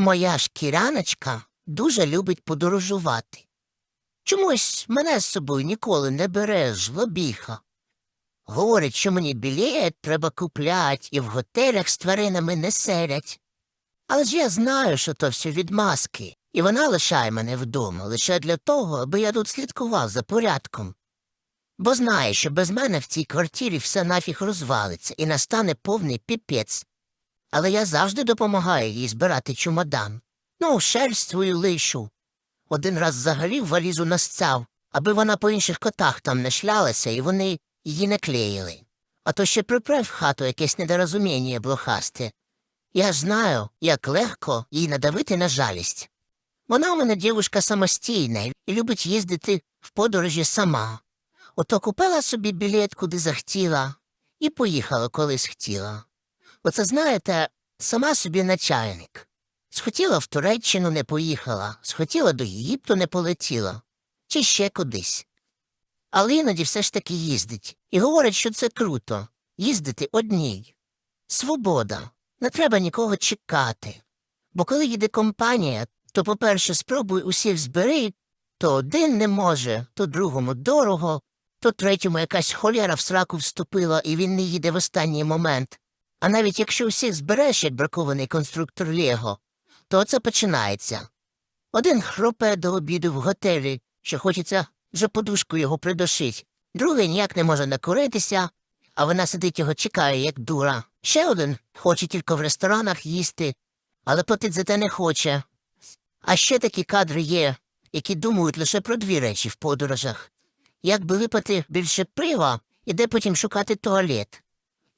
Моя шкіряночка дуже любить подорожувати. Чомусь мене з собою ніколи не бере жлобіха. Говорить, що мені білет треба куплять і в готелях з тваринами не селять. Але ж я знаю, що то все відмазки, і вона лишає мене вдома лише для того, аби я тут слідкував за порядком. Бо знає, що без мене в цій квартирі все нафіг розвалиться і настане повний піпець. Але я завжди допомагаю їй збирати чемодан. Ну, шерсть свою лишу. Один раз взагалі в валізу настяв, аби вона по інших котах там не шлялася, і вони її не клеїли. А то ще припре в хату якесь недорозуміння блохасте. Я знаю, як легко їй надавити на жалість. Вона у мене дівушка самостійна і любить їздити в подорожі сама. Ото купила собі білет, куди захотіла, і поїхала, коли схотіла. Оце, знаєте, сама собі начальник. Схотіла в Туреччину не поїхала, схотіла до Єгипту не полетіла, чи ще кудись. Але іноді все ж таки їздить і говорить, що це круто їздити одній. Свобода. Не треба нікого чекати. Бо коли їде компанія, то, по-перше, спробуй усіх збери, то один не може, то другому дорого, то третьому якась холєра в сраку вступила, і він не їде в останній момент. А навіть якщо усіх збереш, як бракований конструктор Лего, то це починається. Один хропе до обіду в готелі, що хочеться вже подушку його придушить, другий ніяк не може накуритися, а вона сидить його чекає, як дура. Ще один хоче тільки в ресторанах їсти, але платить за те не хоче. А ще такі кадри є, які думають лише про дві речі в подорожах. Як би випити більше пива і де потім шукати туалет.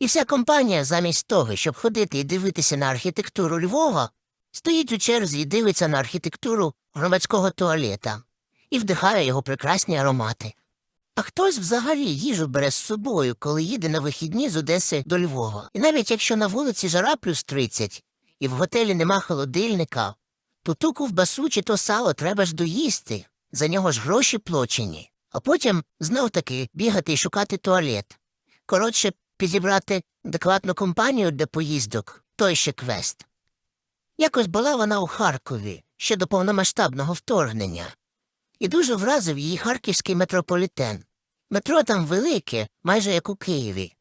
І вся компанія, замість того, щоб ходити і дивитися на архітектуру Львова, стоїть у черзі і дивиться на архітектуру громадського туалета і вдихає його прекрасні аромати. А хтось взагалі їжу бере з собою, коли їде на вихідні з Одеси до Львова. І навіть якщо на вулиці жара плюс 30 і в готелі нема холодильника, то ту ковбасу чи то сало треба ж доїсти, за нього ж гроші плачені, а потім знов таки бігати і шукати туалет. Коротше, підібрати адекватну компанію для поїздок той ще квест. Якось була вона у Харкові ще до повномасштабного вторгнення, і дуже вразив її харківський метрополітен. Метро там велике, майже як у Києві.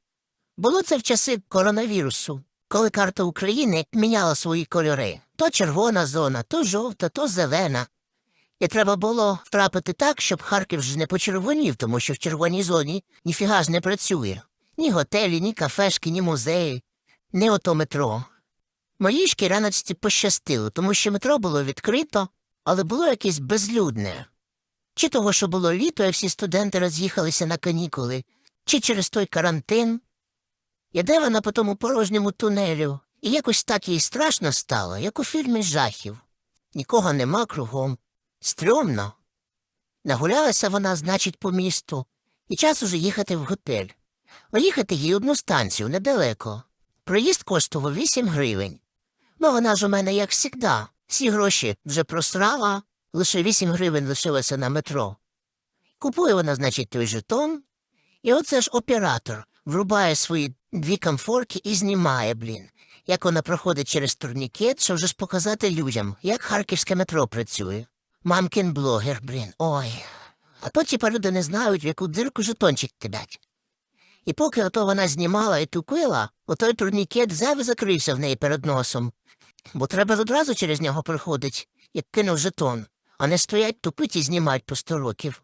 Було це в часи коронавірусу, коли карта України міняла свої кольори то червона зона, то жовта, то зелена. І треба було втрапити так, щоб Харків ж не почервонів, тому що в червоній зоні ніфіга ж не працює. Ні готелі, ні кафешки, ні музеї, ні ото метро. Моїй шкіряночці пощастило, тому що метро було відкрито, але було якесь безлюдне. Чи того, що було літо, і всі студенти роз'їхалися на канікули, чи через той карантин. Іде вона по тому порожньому тунелю, і якось так їй страшно стало, як у фільмі жахів. Нікого нема кругом. Стрьомно. Нагулялася вона, значить, по місту, і час уже їхати в готель. Поїхати їй одну станцію недалеко. Проїзд коштував 8 гривень. Ну, вона ж у мене, як завжди, всі гроші вже просрала, лише 8 гривень лишилося на метро. Купує вона, значить, той жетон, і оце ж оператор врубає свої дві комфорки і знімає, блін, як вона проходить через турнікет, щоб вже ж показати людям, як харківське метро працює. Мамкін блогер, блін, ой. А то типа люди не знають, в яку дирку жетончик кидать. І поки ото вона знімала і тупила, отой турнікет і закрився в неї перед носом. Бо треба одразу через нього проходить, як кинув жетон, а не стоять тупить і знімать по сто років.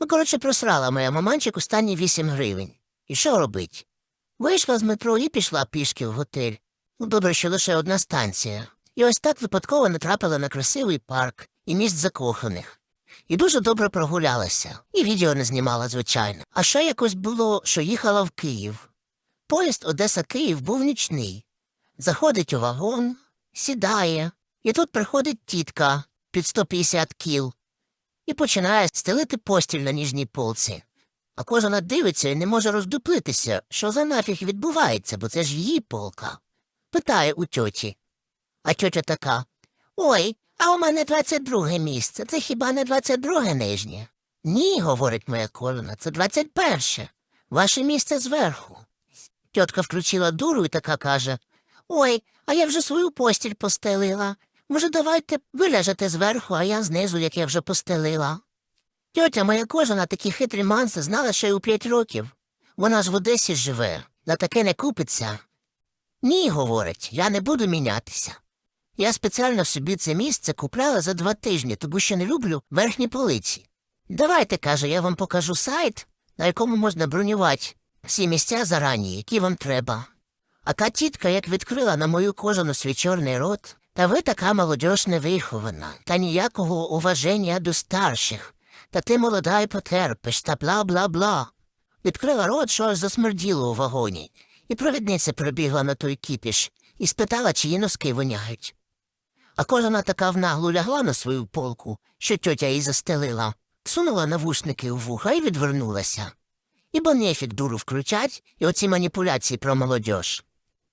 Ну, коротше, просрала моя маманчик останні вісім гривень. І що робить? Вийшла з метро і пішла пішки в готель. Ну, добре, що лише одна станція. І ось так випадково натрапила на красивий парк і міст закоханих. І дуже добре прогулялася, і відео не знімала, звичайно. А ще якось було, що їхала в Київ. Поїзд Одеса Київ був нічний. Заходить у вагон, сідає, і тут приходить тітка під 150 кіл і починає стелити постіль на ніжній полці. А кожна дивиться і не може роздуплитися, що за нафіг відбувається, бо це ж її полка. Питає у тьоті. А тьотя така Ой, а у мене 22 місце. Це хіба не 22 нижнє? Ні, говорить моя колона, це 21. Ваше місце зверху. Тьотка включила дуру і така каже Ой, а я вже свою постіль постелила. Може, давайте ви ляжете зверху, а я знизу, як я вже постелила. Тьотя моя кожа на такі хитрі манси знала ще й у п'ять років. Вона ж в Одесі живе, на таке не купиться. Ні, говорить, я не буду мінятися. Я спеціально собі це місце купляла за два тижні, тому що не люблю верхні полиці. Давайте, каже, я вам покажу сайт, на якому можна бронювати всі місця зарані, які вам треба. А та тітка як відкрила на мою кожану свій чорний рот, та ви така молодіж невихована, та ніякого уваження до старших, та ти молода й потерпиш, та бла-бла-бла. Відкрила рот, що аж засмерділо у вагоні, і провідниця прибігла на той кіпіш і спитала, чи її носки воняють. А кожана така внаглу лягла на свою полку, що тьотя їй застелила, сунула навушники у вуха і відвернулася. Ібо нефік дуру включать і оці маніпуляції про молодьож.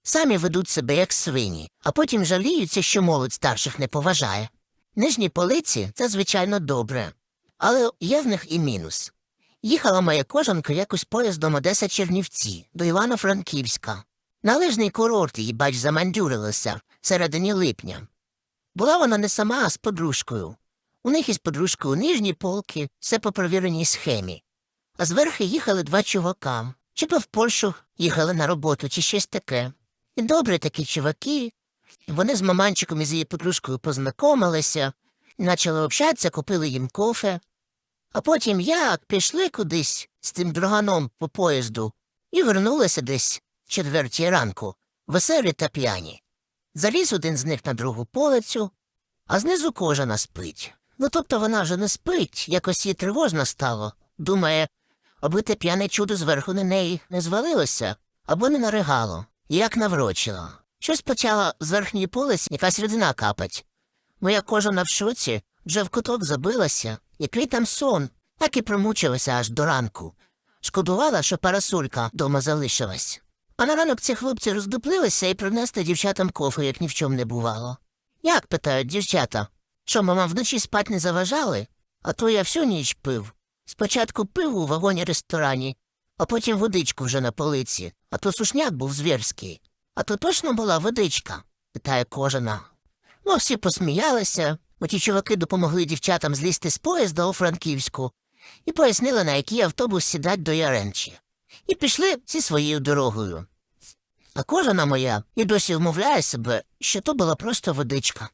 Самі ведуть себе як свині, а потім жаліються, що молодь старших не поважає. Нижні полиці це, звичайно, добре, але є в них і мінус. Їхала моя кожанка якось поїздом Одеса Чернівці до Івано-Франківська. На лижний курорт її, бач, замандюрилася середині липня. Була вона не сама, а з подружкою. У них із подружкою нижні полки, все по провіреній схемі. А зверху їхали два чувака. Чи то в Польщу їхали на роботу, чи щось таке. І добрі такі чуваки. Вони з маманчиком і з її подружкою познайомилися, почали общатися, купили їм кофе. А потім як пішли кудись з тим друганом по поїзду і вернулися десь четвертій ранку, веселі та п'яні. Заліз один з них на другу полицю, а знизу кожана спить. Ну тобто вона вже не спить, якось їй тривожно стало. Думає, аби те п'яне чудо зверху на неї не звалилося, або не наригало, як наврочило. Щось почала з верхньої полиці якась рідина капать. Моя кожана в шоці вже в куток забилася, який там сон, так і промучилася аж до ранку. Шкодувала, що парасолька дома залишилась. А на ранок ці хлопці роздуплилися і принесли дівчатам кофе, як ні в чому не бувало. Як питають дівчата? Що, мама, вночі спать не заважали? А то я всю ніч пив. Спочатку пив у вагоні ресторані, а потім водичку вже на полиці, а то сушняк був звірський. А то точно була водичка, питає кожана. Ну, всі посміялися, бо ті чуваки допомогли дівчатам злізти з поїзда у Франківську і пояснили, на який автобус сідать до Яремчі. І пішли зі своєю дорогою. А кожана моя і досі вмовляє себе, що то була просто водичка.